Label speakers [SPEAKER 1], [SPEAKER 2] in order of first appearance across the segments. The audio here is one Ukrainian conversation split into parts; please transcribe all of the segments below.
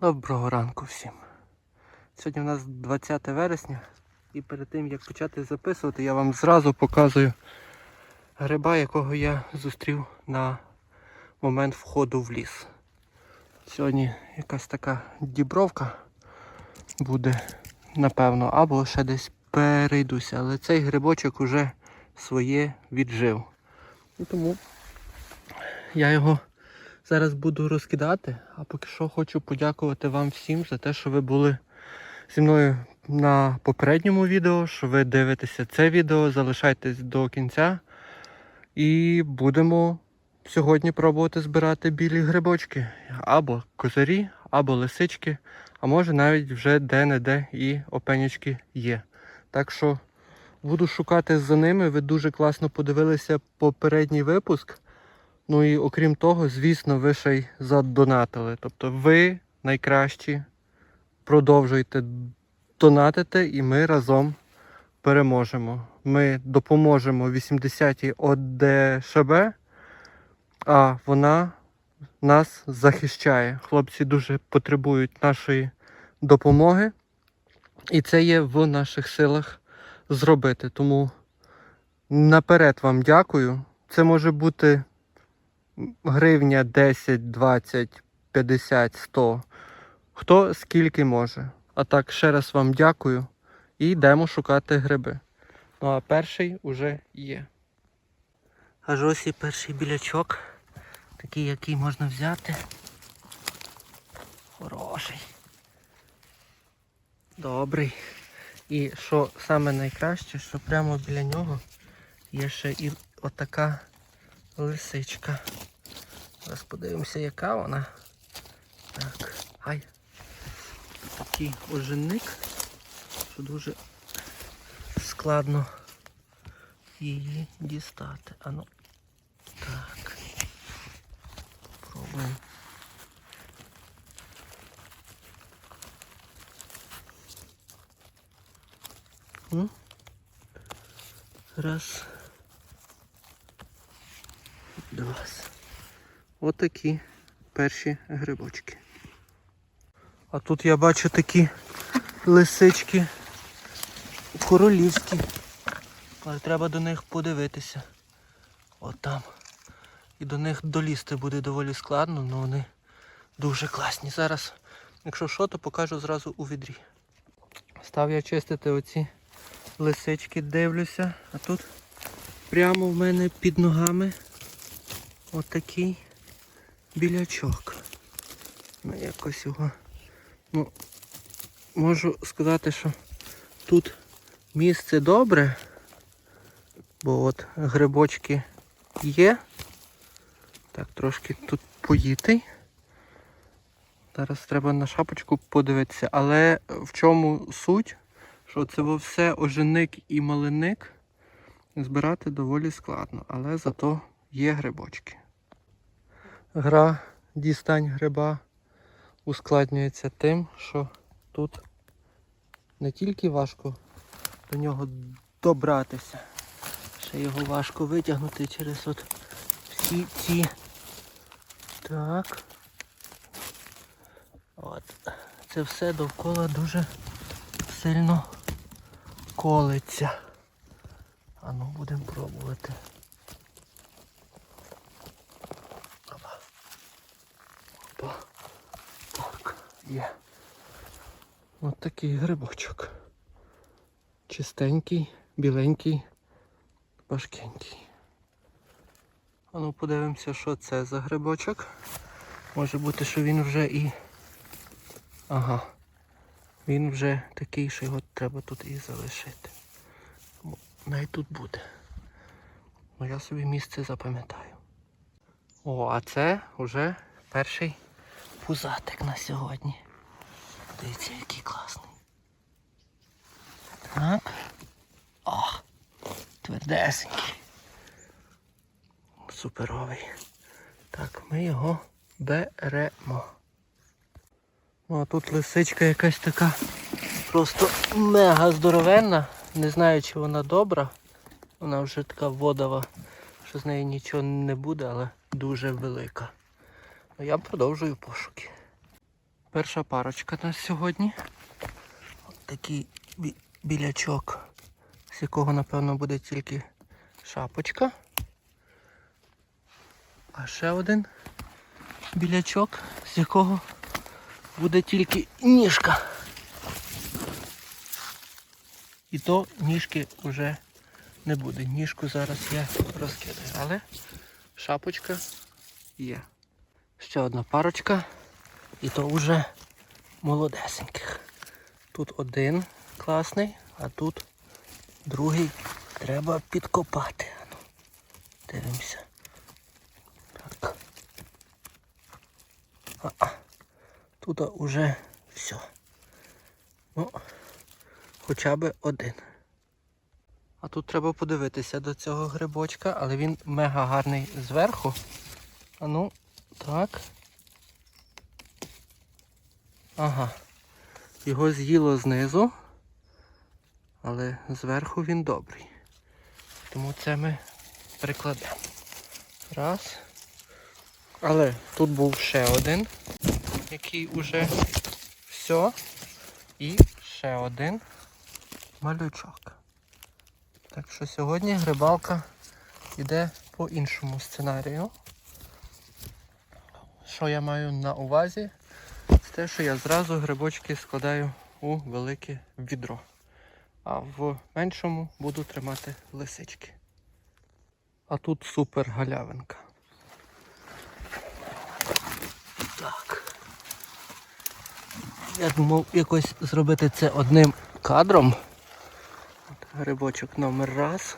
[SPEAKER 1] Доброго ранку всім. Сьогодні у нас 20 вересня і перед тим як почати записувати, я вам зразу показую гриба, якого я зустрів на момент входу в ліс. Сьогодні якась така дібровка буде, напевно, або ще десь перейдуся, але цей грибочок уже своє віджив. І тому я його зараз буду розкидати, а поки що хочу подякувати вам всім за те, що ви були зі мною на попередньому відео, що ви дивитеся це відео, залишайтесь до кінця. І будемо сьогодні пробувати збирати білі грибочки. Або козарі, або лисички, а може навіть вже де-не-де і опенячки є. Так що буду шукати за ними. Ви дуже класно подивилися попередній випуск. Ну і окрім того, звісно, ви ще й задонатили. Тобто ви найкращі продовжуйте донатити і ми разом переможемо. Ми допоможемо 80-й ОДШБ, а вона нас захищає. Хлопці дуже потребують нашої допомоги. І це є в наших силах зробити. Тому наперед вам дякую. Це може бути гривня 10, 20, 50, 100. Хто скільки може. А так, ще раз вам дякую і йдемо шукати гриби. Ну а перший уже є. Аж ось і перший білячок. Такий, який можна взяти. Хороший. Добрий. І що саме найкраще, що прямо біля нього є ще і отака лисичка. Зараз подивимося, яка вона. Так, ай. Такий ожинник, що дуже складно її дістати. Ану. Так. Пробуємо. Раз. Два. Отакі перші грибочки. А тут я бачу такі лисички королівські. Але треба до них подивитися. От там. І до них долізти буде доволі складно, але вони дуже класні. Зараз, якщо що, то покажу зразу у відрі. Став я чистити оці лисички, дивлюся, а тут прямо в мене під ногами отакий білячок. Ну, якось його. Ну, можу сказати, що тут місце добре, бо от грибочки є. Так, трошки тут поїтий. Зараз треба на шапочку подивитися, але в чому суть? Що це все оженик і малиник збирати доволі складно, але зато є грибочки. Гра дістань гриба ускладнюється тим, що тут не тільки важко до нього добратися, ще його важко витягнути через от всі ці. Так. От. Це все довкола дуже сильно колиться. А ну будемо пробувати. Опа. Опа. Так, є. Ось такий грибочок. Чистенький, біленький, важкенький. А ну подивимося, що це за грибочок. Може бути, що він вже і... Ага. Він вже такий, що його треба тут і залишити. Тому Най тут буде. Ну я собі місце запам'ятаю. О, а це вже перший пузатик на сьогодні. Дивіться, який класний. Так. О, твердесенький. Суперовий. Так, ми його беремо. Ну а тут лисичка якась така просто мега здоровенна. Не знаю, чи вона добра. Вона вже така водова, що з неї нічого не буде, але дуже велика. Ну я продовжую пошуки. Перша парочка на сьогодні. От такий бі- білячок, з якого, напевно, буде тільки шапочка. А ще один білячок, з якого буде тільки ніжка. І то ніжки вже не буде. Ніжку зараз я розкидаю, але шапочка є. Ще одна парочка. І то вже молодесеньких. Тут один класний, а тут другий треба підкопати. Ану, Дивимося. Так. А, тут уже все. Ну, хоча б один. А тут треба подивитися до цього грибочка, але він мега гарний зверху. А ну, так. Ага. Його з'їло знизу, але зверху він добрий. Тому це ми прикладемо. Раз. Але тут був ще один, який уже все. І ще один малючок. Так що сьогодні грибалка йде по іншому сценарію. Що я маю на увазі? Це те, що я зразу грибочки складаю у велике відро. А в меншому буду тримати лисички. А тут супер галявинка. Так. Я думав якось зробити це одним кадром. От грибочок номер раз.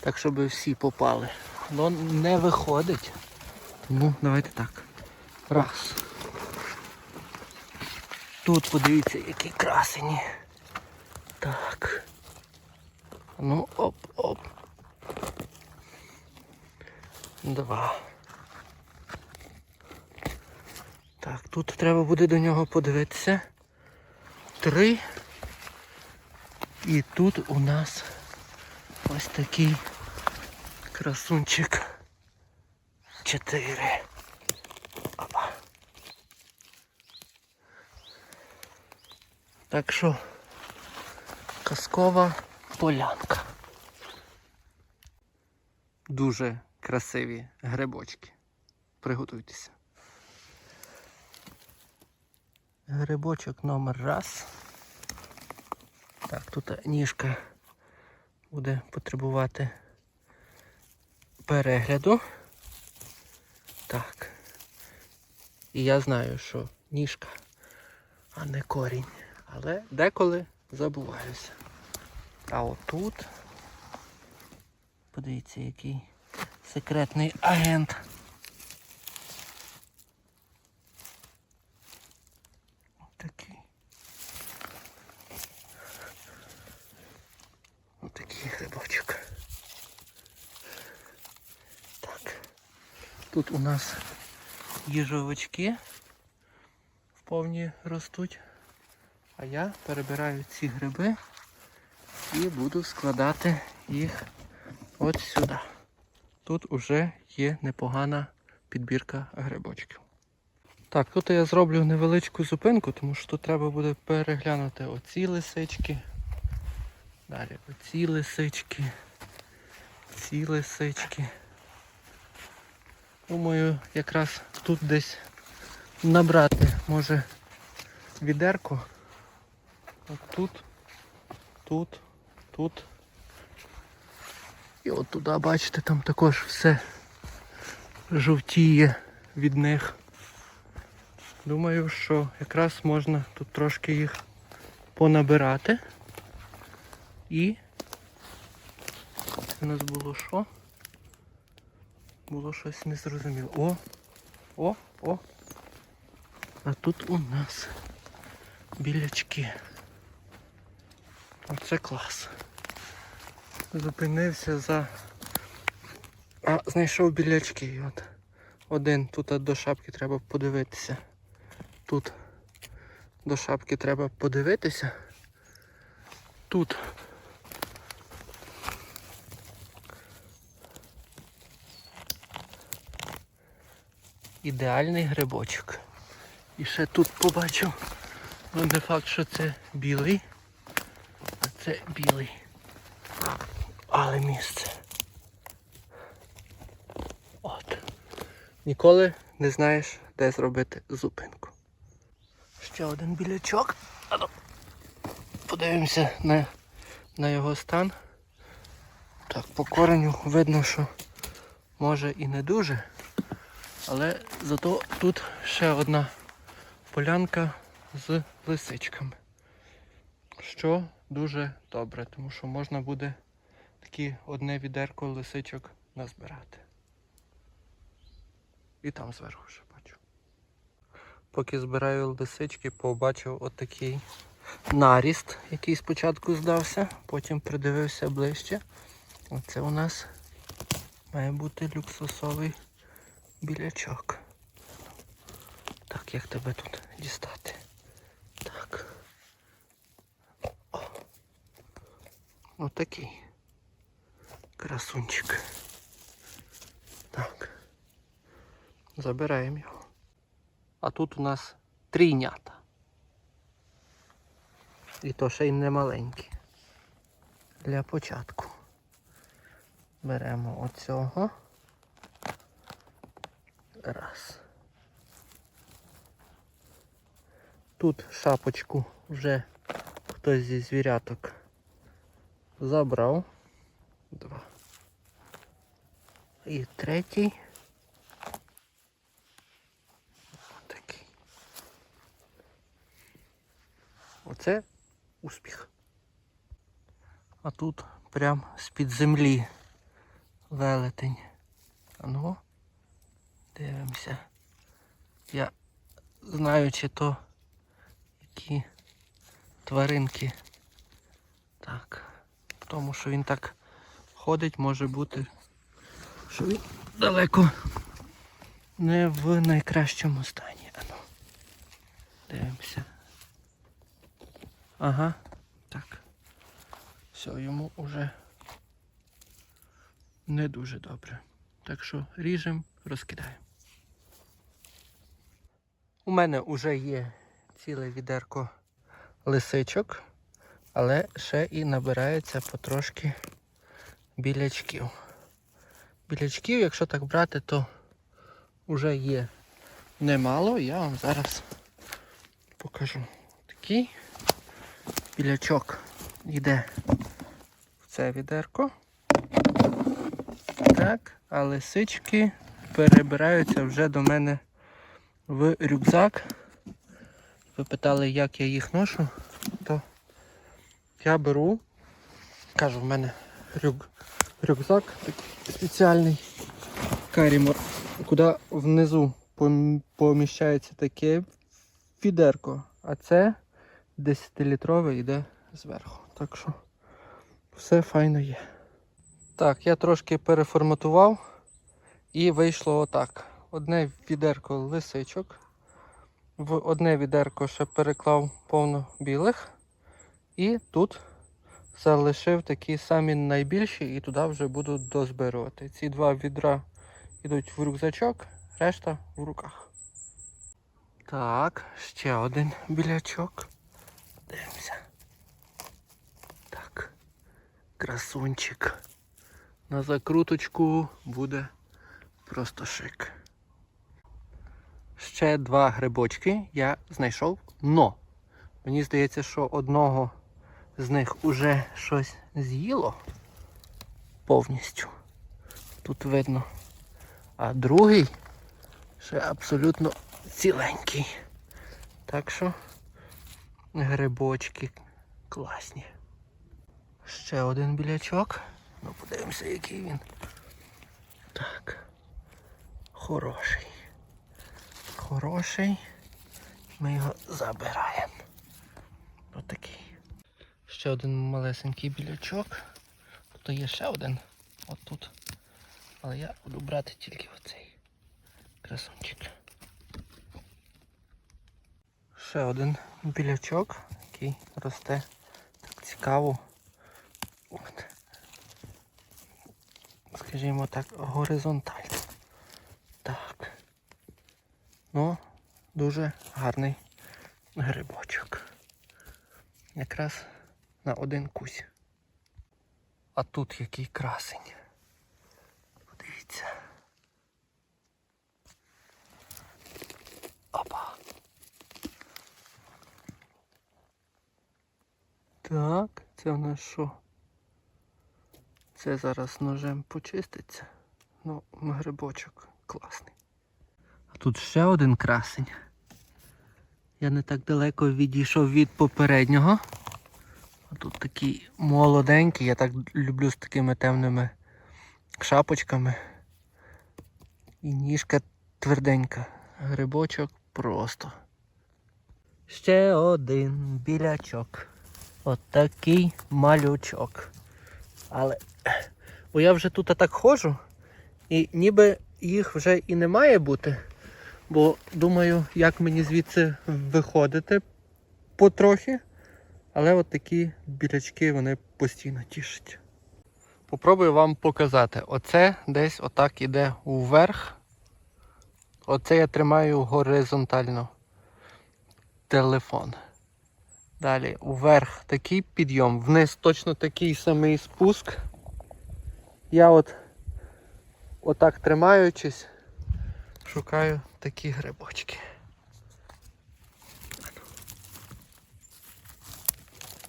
[SPEAKER 1] Так, щоб всі попали. Но не виходить. Тому давайте так. Раз. Тут подивіться, які красені. Так. Ну, оп-оп. Два. Так, тут треба буде до нього подивитися. Три. І тут у нас ось такий красунчик. Чотири. Опа. Так що казкова полянка. Дуже красиві грибочки. Приготуйтеся. Грибочок номер раз. Так, тут ніжка буде потребувати перегляду. Так. І я знаю, що ніжка, а не корінь. Але деколи забуваюся. А отут, подивіться, який секретний агент. Отакий грибочок. Так. Тут у нас їжовички вповні ростуть. А я перебираю ці гриби і буду складати їх от сюди. Тут уже є непогана підбірка грибочків. Так, тут я зроблю невеличку зупинку, тому що тут треба буде переглянути оці лисички. Далі оці лисички. Ці лисички. Думаю, якраз тут десь набрати може відерко. От тут, тут, тут. І от туди, бачите, там також все жовтіє від них. Думаю, що якраз можна тут трошки їх понабирати. І у нас було що? Було щось незрозуміло. О! О! О! А тут у нас білячки. Оце клас. Зупинився за... А, знайшов білячки. От. Один. Тут до шапки треба подивитися. Тут до шапки треба подивитися. Тут. Ідеальний грибочок. І ще тут побачив. Ну не факт, що це білий. А це білий. Але місце. От. Ніколи не знаєш, де зробити зупинку. Ще один білячок. Подивимося на, на його стан. Так, по кореню видно, що може і не дуже. Але зато тут ще одна полянка з лисичками. Що дуже добре, тому що можна буде такі одне відерко лисичок назбирати. І там зверху ще бачу. Поки збираю лисички, побачив отакий наріст, який спочатку здався, потім придивився ближче. Оце у нас має бути люксусовий білячок. Так, як тебе тут дістати? Так. О. Отакий. Красунчик. Так. Забираємо його. А тут у нас трійнята. І то ще й не маленькі. Для початку. Беремо оцього. Раз. Тут шапочку вже хтось зі звіряток забрав. Два. І третій. Такий. Оце успіх. А тут прям з-під землі велетень. А ну, дивимося. Я знаю, чи то які тваринки. Так. Тому що він так ходить, може бути, що він далеко не в найкращому стані. Ану. Дивимося. Ага, так. Все, йому вже не дуже добре. Так що ріжемо, розкидаємо. У мене вже є ціле відерко лисичок, але ще і набирається потрошки білячків. Білячків, якщо так брати, то вже є немало. Я вам зараз покажу. Такий білячок йде в це відерко. Так, а лисички перебираються вже до мене в рюкзак. Ви питали, як я їх ношу, то я беру, кажу, в мене рюк, рюкзак такий спеціальний карімор, куди внизу поміщається таке відерко, а це 10-літрове йде зверху. Так що все файно є. Так, я трошки переформатував і вийшло отак. Одне відерко лисичок. В одне відерко ще переклав повно білих. І тут залишив такі самі найбільші і туди вже буду дозбирувати. Ці два відра йдуть в рюкзачок, решта в руках. Так, ще один білячок. Дивимося. Так. Красунчик. На закруточку буде просто шик. Ще два грибочки я знайшов, но мені здається, що одного з них уже щось з'їло повністю. Тут видно. А другий ще абсолютно ціленький. Так що грибочки класні. Ще один білячок. Ну подивимося, який він. Так. Хороший. Хороший. Ми його забираємо. Отакий. Ще один малесенький білячок. Тут є ще один. От тут. Але я буду брати тільки оцей красунчик. Ще один білячок, який росте так цікаво. От. Скажімо так, горизонтально. Так. Ну, дуже гарний грибочок. Якраз на один кусь. А тут який красень. Подивіться. Опа. Так, це в нас що? Це зараз ножем почиститься. Ну, грибочок класний. А тут ще один красень. Я не так далеко відійшов від попереднього. Тут такий молоденький, я так люблю з такими темними шапочками. І ніжка тверденька. Грибочок просто. Ще один білячок. От такий малючок. Але. Бо я вже тут так ходжу, і ніби їх вже і не має бути. Бо думаю, як мені звідси виходити потрохи. Але от такі білячки вони постійно тішать. Попробую вам показати. Оце десь отак іде вверх. Оце я тримаю горизонтально телефон. Далі вверх такий підйом, вниз точно такий самий спуск. Я от отак тримаючись, шукаю такі грибочки.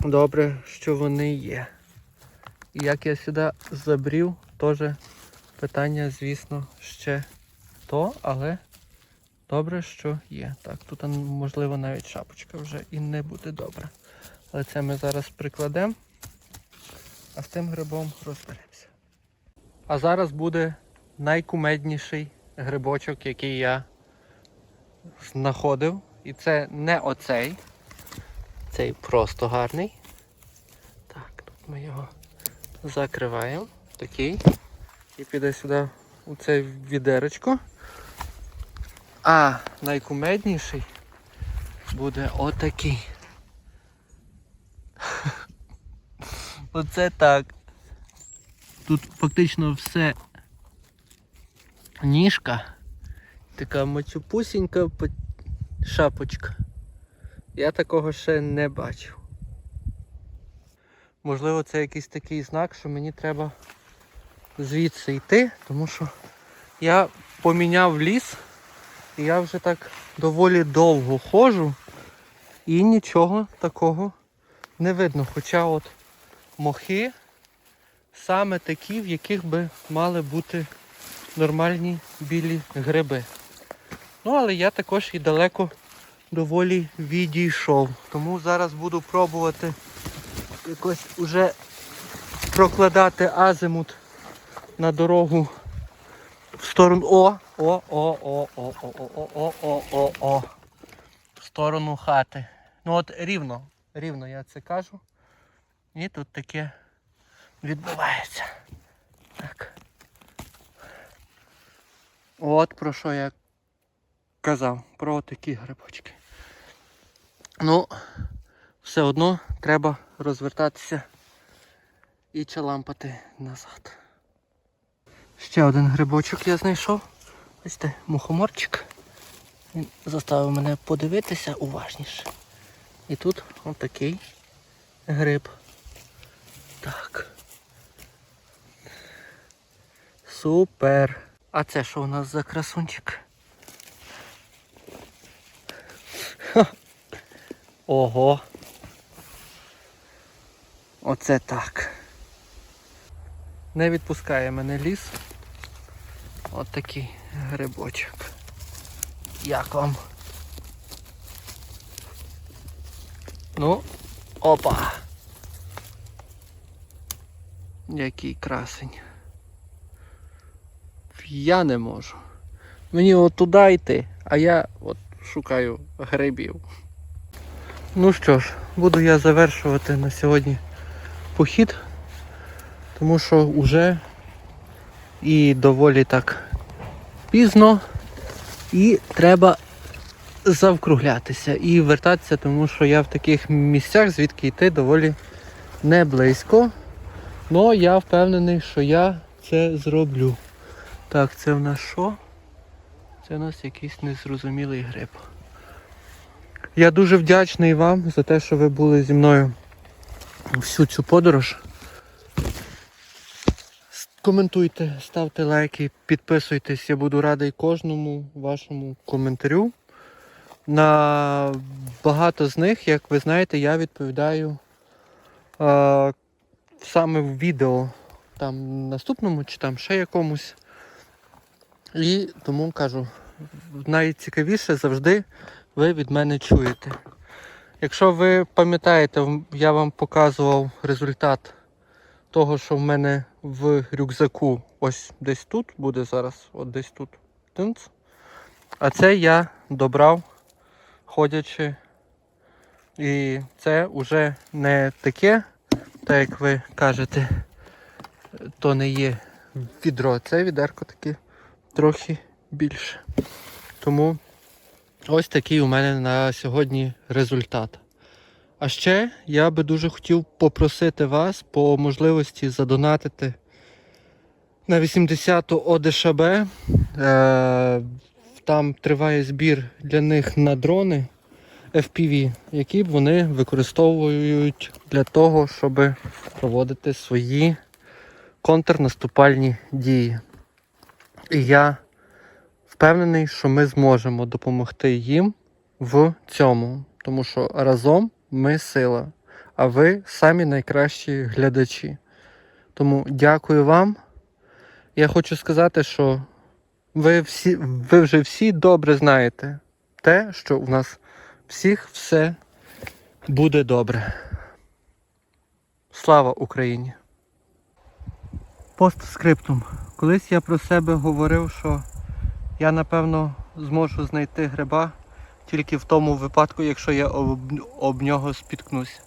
[SPEAKER 1] Добре, що вони є. І як я сюди забрів, теж питання, звісно, ще то, але добре, що є. Так, тут можливо навіть шапочка вже і не буде добре. Але це ми зараз прикладемо, а з тим грибом розберемося. А зараз буде найкумедніший грибочок, який я знаходив. І це не оцей. Цей просто гарний. Так, тут ми його закриваємо. Такий. І піде сюди у це відеречко. А найкумедніший буде отакий. Оце так. Тут фактично все ніжка. Така мочупусінька шапочка. Я такого ще не бачив. Можливо, це якийсь такий знак, що мені треба звідси йти, тому що я поміняв ліс, і я вже так доволі довго ходжу і нічого такого не видно. Хоча от мохи саме такі, в яких би мали бути нормальні білі гриби. Ну, але я також і далеко доволі відійшов. Тому зараз буду пробувати якось уже прокладати азимут на дорогу в сторону. О! О, о, о, о, о, о, о, о, о, о. В сторону хати. Ну от рівно, рівно я це кажу. І тут таке відбувається. Так. От про що я казав, про такі грибочки. Ну, все одно треба розвертатися і чалампати назад. Ще один грибочок я знайшов. Бачите, мухоморчик. Він заставив мене подивитися уважніше. І тут отакий гриб. Так. Супер. А це що у нас за красунчик? Ха. Ого. Оце так. Не відпускає мене ліс. От такий грибочок. Як вам? Ну, опа. Який красень. Я не можу. Мені от туди йти, а я от шукаю грибів. Ну що ж, буду я завершувати на сьогодні похід, тому що вже і доволі так пізно, і треба завкруглятися і вертатися, тому що я в таких місцях, звідки йти доволі не близько. Но я впевнений, що я це зроблю. Так, це в нас що? Це у нас якийсь незрозумілий гриб. Я дуже вдячний вам за те, що ви були зі мною всю цю подорож. Коментуйте, ставте лайки, підписуйтесь. Я буду радий кожному вашому коментарю. На багато з них, як ви знаєте, я відповідаю е, саме в відео, там наступному чи там ще якомусь. І тому кажу, найцікавіше завжди ви від мене чуєте. Якщо ви пам'ятаєте, я вам показував результат того, що в мене в рюкзаку ось десь тут буде зараз, от десь тут. А це я добрав, ходячи. І це вже не таке, так як ви кажете, то не є відро. Це відерко таке трохи більше. Тому ось такий у мене на сьогодні результат. А ще я би дуже хотів попросити вас по можливості задонатити на 80-ту ОДШБ. Е, там триває збір для них на дрони FPV, які б вони використовують для того, щоб проводити свої контрнаступальні дії. І я впевнений, що ми зможемо допомогти їм в цьому, тому що разом ми сила, а ви самі найкращі глядачі. Тому дякую вам. Я хочу сказати, що ви, всі, ви вже всі добре знаєте те, що у нас всіх все буде добре. Слава Україні! Постскриптум. Колись я про себе говорив, що я напевно зможу знайти гриба тільки в тому випадку, якщо я об, об нього спіткнусь.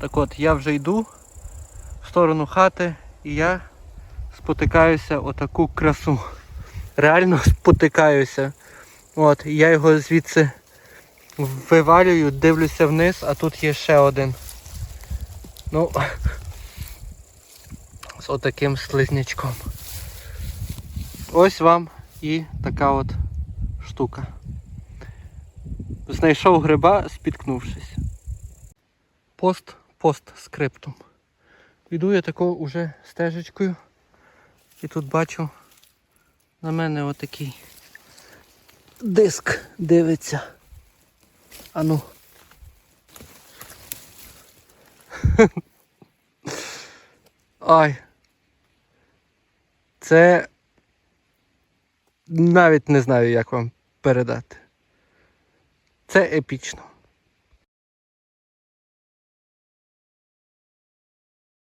[SPEAKER 1] Так от, я вже йду в сторону хати і я спотикаюся отаку красу. Реально спотикаюся. От, я його звідси вивалюю, дивлюся вниз, а тут є ще один. Ну, з отаким слизнячком. Ось вам і така от штука. Знайшов гриба, спіткнувшись. Пост, пост скриптум. Іду я тако уже стежечкою. І тут бачу на мене отакий диск дивиться. Ану. Ай. Це навіть не знаю, як вам передати. Це епічно.